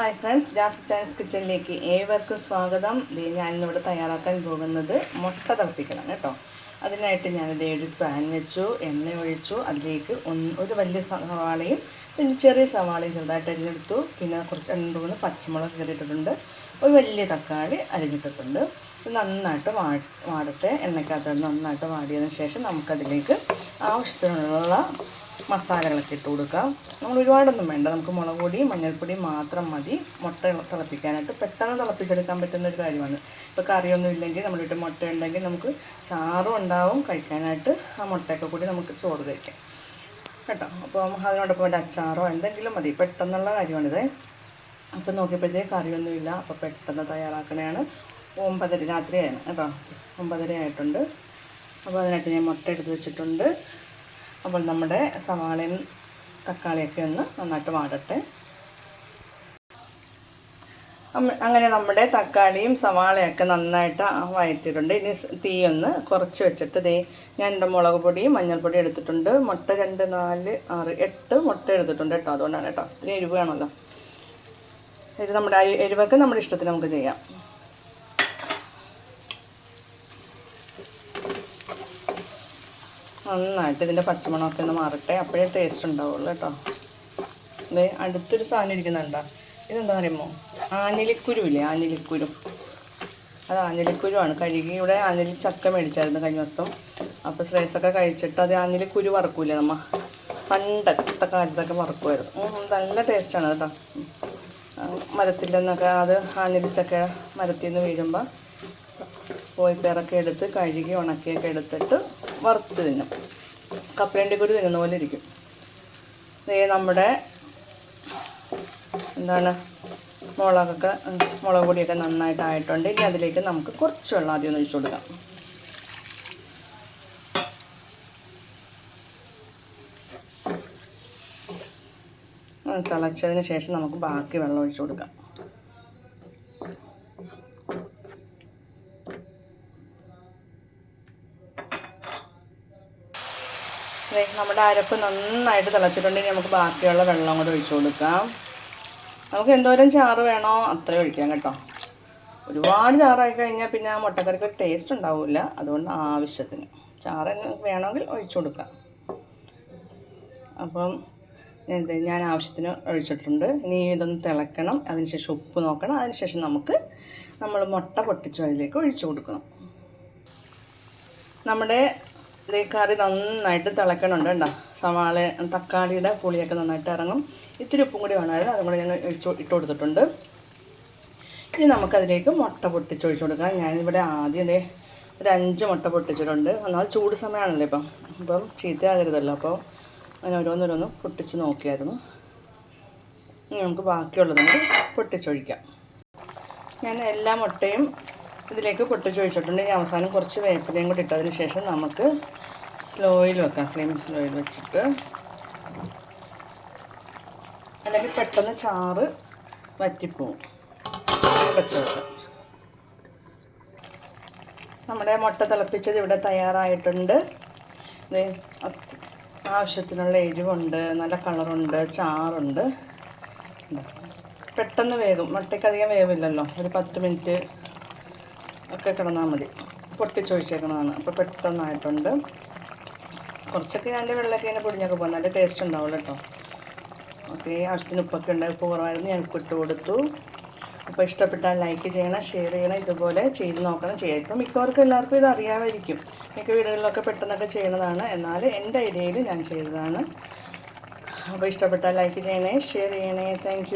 Hi friends jazz chance കിച്ചണിലേക്ക് ഏവർക്കും സ്വാഗതം. ഞാനിന്നിവിടെ തയ്യാറാക്കാൻ പോകുന്നത് മുട്ട തിളപ്പിക്കണം കേട്ടോ. അതിനായിട്ട് ഞാനിത് ഒരു പാൻ വെച്ചു എണ്ണ ഒഴിച്ചു. അതിലേക്ക് ഒരു വലിയ സവാളയും പിന്നെ ചെറിയ സവാളയും ചെറുതായിട്ട് അരിഞ്ഞെടുത്തു. പിന്നെ കുറച്ച് രണ്ട് മൂന്ന് പച്ചമുളക് കയറിയിട്ടിട്ടുണ്ട് ഒരു വലിയ തക്കാളി അരിഞ്ഞിട്ടിട്ടുണ്ട്. നന്നായിട്ട് വാ വാടട്ടെ. എണ്ണക്കകത്ത് നന്നായിട്ട് വാടിയതിന് ശേഷം നമുക്കതിലേക്ക് ആവശ്യത്തിനുള്ള മസാലകളൊക്കെ ഇട്ട് കൊടുക്കാം. നമ്മൾ ഒരുപാടൊന്നും വേണ്ട. നമുക്ക് മുളക് പൊടിയും മഞ്ഞൾപ്പൊടിയും മാത്രം മതി. മുട്ട തിളപ്പിക്കാനായിട്ട് പെട്ടെന്ന് തിളപ്പിച്ചെടുക്കാൻ പറ്റുന്ന ഒരു കാര്യമാണ്. ഇപ്പോൾ കറിയൊന്നും ഇല്ലെങ്കിൽ നമ്മുടെ വീട്ടിൽ മുട്ട ഉണ്ടെങ്കിൽ നമുക്ക് ചാറും ഉണ്ടാവും. കഴിക്കാനായിട്ട് ആ മുട്ടയൊക്കെ കൂടി നമുക്ക് ചോറ് കഴിക്കാം. കേട്ടോ? അപ്പോൾ അതിനോടൊപ്പം വേണ്ട അച്ചാറോ എന്തെങ്കിലും മതി. പെട്ടെന്നുള്ള കാര്യമാണിത്. അപ്പോൾ നോക്കിയപ്പോഴത്തേക്ക് കറിയൊന്നുമില്ല അപ്പോൾ പെട്ടെന്ന് തയ്യാറാക്കണതാണ് ഒമ്പതര രാത്രിയാണ്. കേട്ടോ? ഒമ്പതര ആയിട്ടുണ്ട്. അപ്പോൾ അതിനായിട്ട് ഞാൻ മുട്ട എടുത്ത് വെച്ചിട്ടുണ്ട്. അപ്പോൾ നമ്മുടെ സവാളയും തക്കാളിയൊക്കെ ഒന്ന് നന്നായിട്ട് വാടട്ടെ. അങ്ങനെ നമ്മുടെ തക്കാളിയും സവാളയൊക്കെ നന്നായിട്ട് വഴറ്റിയിട്ടുണ്ട്. ഇനി തീ ഒന്ന് കുറച്ച് വെച്ചിട്ട് ദേ ഞാൻ എന്റെ മുളക് പൊടിയും മഞ്ഞൾപ്പൊടിയും എടുത്തിട്ടുണ്ട്. മുട്ട രണ്ട് നാല് ആറ് എട്ട് മുട്ട എടുത്തിട്ടുണ്ട് കേട്ടോ. അതുകൊണ്ടാണ് കേട്ടോ. ഇത്തിരി എരിവ് വേണമല്ലോ. ഇത് നമ്മുടെ എരിവൊക്കെ നമ്മുടെ ഇഷ്ടത്തിന് നമുക്ക് ചെയ്യാം. നന്നായിട്ട് ഇതിന്റെ പച്ചമണമൊക്കെ ഒന്ന് മാറട്ടെ. അപ്പോഴേ ടേസ്റ്റ് ഉണ്ടാവുള്ളൂ കേട്ടോ. അതെ അടുത്തൊരു സാധനം ഇരിക്കുന്നുണ്ടോ? ഇതെന്താ പറയുമോ? ആഞ്ഞിലിക്കുരുവില്ലേ? ആഞ്ഞിലിക്കുരു. അത് ആഞ്ഞിലിക്കുരുവാണ്. കഴുകി ഇവിടെ ആഞ്ഞിലി ചക്ക മേടിച്ചായിരുന്നു കഴിഞ്ഞ ദിവസം. അപ്പോൾ ശ്രേയസൊക്കെ കഴിച്ചിട്ട് അത് ആഞ്ഞിലിക്കുരു വറക്കൂലേ നമ്മ? പണ്ടത്തെ കാലത്തൊക്കെ വറക്കുമായിരുന്നു. നല്ല ടേസ്റ്റാണ് കേട്ടോ. മരത്തിൽ നിന്നൊക്കെ അത് ആഞ്ഞിലിച്ചക്ക മരത്തിൽ നിന്ന് വീഴുമ്പോൾ പോയിപ്പേറൊക്കെ എടുത്ത് കഴുകി ഉണക്കിയൊക്കെ എടുത്തിട്ട് വറുത്ത് തിന്നും. കപ്പലണ്ടി കുരു തിന്നുന്ന പോലെ ഇരിക്കും. ഇതേ നമ്മുടെ എന്താണ് മുളകൊക്കെ മുളക് പൊടിയൊക്കെ നന്നായിട്ട് ആയിട്ടുണ്ട് ഇനി അതിലേക്ക് നമുക്ക് കുറച്ച് വെള്ളം ആദ്യം ഒന്ന് ഒഴിച്ചു കൊടുക്കാം. തിളച്ചതിന് ശേഷം നമുക്ക് ബാക്കി വെള്ളം ഒഴിച്ചു കൊടുക്കാം. നമ്മുടെ അരപ്പ് നന്നായിട്ട് തിളച്ചിട്ടുണ്ടെങ്കിൽ നമുക്ക് ബാക്കിയുള്ള വെള്ളം കൂടെ ഒഴിച്ചു കൊടുക്കാം. നമുക്ക് എന്തോരം ചാറ് വേണോ അത്രയും ഒഴിക്കാം കേട്ടോ. ഒരുപാട് ചാറായി കഴിഞ്ഞാൽ പിന്നെ ആ മുട്ടക്കറിക്ക് ടേസ്റ്റ് ഉണ്ടാവില്ല അതുകൊണ്ട് ആവശ്യത്തിന് ചാറ് വേണമെങ്കിൽ ഒഴിച്ചു കൊടുക്കാം. അപ്പം ഇത് ഞാൻ ആവശ്യത്തിന് ഒഴിച്ചിട്ടുണ്ട്. ഇനി ഇതൊന്ന് തിളക്കണം. അതിനുശേഷം ഉപ്പ് നോക്കണം. അതിനുശേഷം നമുക്ക് നമ്മൾ മുട്ട പൊട്ടിച്ചു അതിലേക്ക് ഒഴിച്ചു കൊടുക്കണം. നമ്മുടെ ഇതേ കറി നന്നായിട്ട് തിളക്കണുണ്ട് കേട്ടോ സവാള തക്കാളിയുടെ പുളിയൊക്കെ നന്നായിട്ട് ഇറങ്ങും. ഇത്തിരി ഉപ്പും കൂടി വേണമായിരുന്നു. അതും കൂടി ഞാൻ ഇട്ട് കൊടുത്തിട്ടുണ്ട്. ഇനി നമുക്കതിലേക്ക് മുട്ട പൊട്ടിച്ച് ഒഴിച്ച് കൊടുക്കാം ഞാനിവിടെ ആദ്യം ദേ ഒരു അഞ്ച് മുട്ട പൊട്ടിച്ചിട്ടുണ്ട്. എന്നാൽ ചൂട് സമയമാണല്ലോ ഇപ്പം. അപ്പം ചീത്തയാകരുതല്ലോ. അപ്പോൾ അങ്ങനെ ഓരോന്നോരോന്ന് പൊട്ടിച്ച് നോക്കിയായിരുന്നു. ഇനി നമുക്ക് ബാക്കിയുള്ളതും കൂടി പൊട്ടിച്ചൊഴിക്കാം. ഞാൻ എല്ലാ മുട്ടയും ഇതിലേക്ക് പൊട്ടിച്ചൊഴിച്ചിട്ടുണ്ട് ഇനി അവസാനം കുറച്ച് വേപ്പിലയും കൂടി ഇട്ടതിന് ശേഷം നമുക്ക് സ്ലോയിൽ വെക്കാം. ഫ്ലെയിം സ്ലോയിൽ വെച്ചിട്ട്. അല്ലെങ്കിൽ പെട്ടെന്ന് ചാറ് വറ്റിപ്പോവും. വെച്ച് വെക്കാം നമ്മുടെ മുട്ട തിളപ്പിച്ചത് ഇവിടെ തയ്യാറായിട്ടുണ്ട്. ഇത് ആവശ്യത്തിനുള്ള എരിവുണ്ട് നല്ല കളറുണ്ട് ചാറുണ്ട്. പെട്ടെന്ന് വേകും മുട്ടയ്ക്ക് അധികം വേവില്ലല്ലോ. ഒരു പത്ത് മിനിറ്റ് ഒക്കെ കിടന്നാൽ മതി. പൊട്ടിച്ചൊഴിച്ചേക്കണതാണ്. അപ്പോൾ പെട്ടെന്നായിട്ടുണ്ട്. കുറച്ചൊക്കെ ഞാൻ വെള്ളമൊക്കെ ഇങ്ങനെ പൊടിഞ്ഞൊക്കെ പോകും. നല്ല ടേസ്റ്റ് ഉണ്ടാവുള്ളൂ കേട്ടോ. ഓക്കെ ആവശ്യത്തിന് ഉപ്പൊക്കെ ഉണ്ട്. ഉപ്പ് കുറവായിരുന്നു. ഞാൻ ഉപ്പ് ഇട്ട് കൊടുത്തു. അപ്പോൾ ഇഷ്ടപ്പെട്ടാൽ ലൈക്ക് ചെയ്യണം ഷെയർ ചെയ്യണം. ഇതുപോലെ ചെയ്ത് നോക്കണം ചെയ്യാം. ഇപ്പം മിക്കവർക്കും എല്ലാവർക്കും ഇത് അറിയാമായിരിക്കും. മിക്ക വീടുകളിലൊക്കെ പെട്ടെന്നൊക്കെ ചെയ്യുന്നതാണ് എന്നാൽ എന്റെ ഐഡിയയിൽ ഞാൻ ചെയ്തതാണ്. അപ്പോൾ ഇഷ്ടപ്പെട്ടാൽ ലൈക്ക് ചെയ്യണേ ഷെയർ ചെയ്യണേ. താങ്ക്